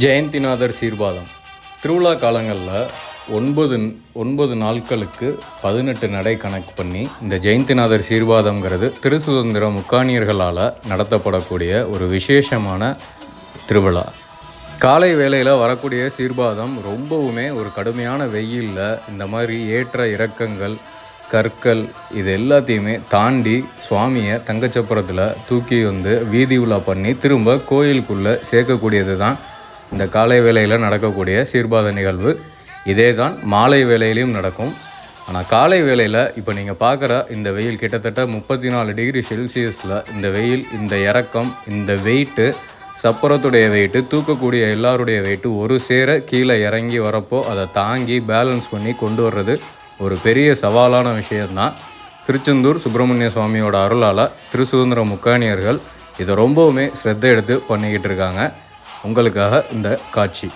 ஜெயந்திநாதர் சீர்பாதம். திருவிழா காலங்களில் ஒன்பது ஒன்பது நாட்களுக்கு பதினெட்டு நடை கணக்கு பண்ணி இந்த ஜெயந்திநாதர் சீர்வாதம்ங்கிறது திருசுதந்திர முக்காணியர்களால் நடத்தப்படக்கூடிய ஒரு விசேஷமான திருவிழா. காலை வேளையில் வரக்கூடிய சீர்பாதம் ரொம்பவுமே ஒரு கடுமையான வெயிலில் இந்த மாதிரி ஏற்ற இறக்கங்கள் கற்கள் இது எல்லாத்தையுமே தாண்டி சுவாமியை தங்கச்சப்பரத்தில் தூக்கி வந்து வீதி உலா பண்ணி திரும்ப கோயிலுக்குள்ளே சேர்க்கக்கூடியது தான் இந்த காலை வேளையில் நடக்கக்கூடிய சீர்பாத நிகழ்வு இதே தான் மாலை வேளையிலையும் நடக்கும். ஆனால் காலை வேளையில் இப்போ நீங்கள் பார்க்குற இந்த வெயில் கிட்டத்தட்ட முப்பத்தி நாலு டிகிரி செல்சியஸில் இந்த வெயில் இந்த இறக்கம் இந்த வெயிட்டு சப்பரத்துடைய வெயிட்டு தூக்கக்கூடிய எல்லாருடைய வெயிட்டு ஒரு சேர கீழே இறங்கி வரப்போ அதை தாங்கி பேலன்ஸ் பண்ணி கொண்டு வர்றது ஒரு பெரிய சவாலான விஷயந்தான் திருச்செந்தூர் சுப்பிரமணிய சுவாமியோட அருளால் திருசுதந்திர முக்காணியர்கள் இதை ரொம்பவுமே ஸ்ரத்தை எடுத்து பண்ணிக்கிட்டு இருக்காங்க. உங்களுக்காக இந்த காட்சி.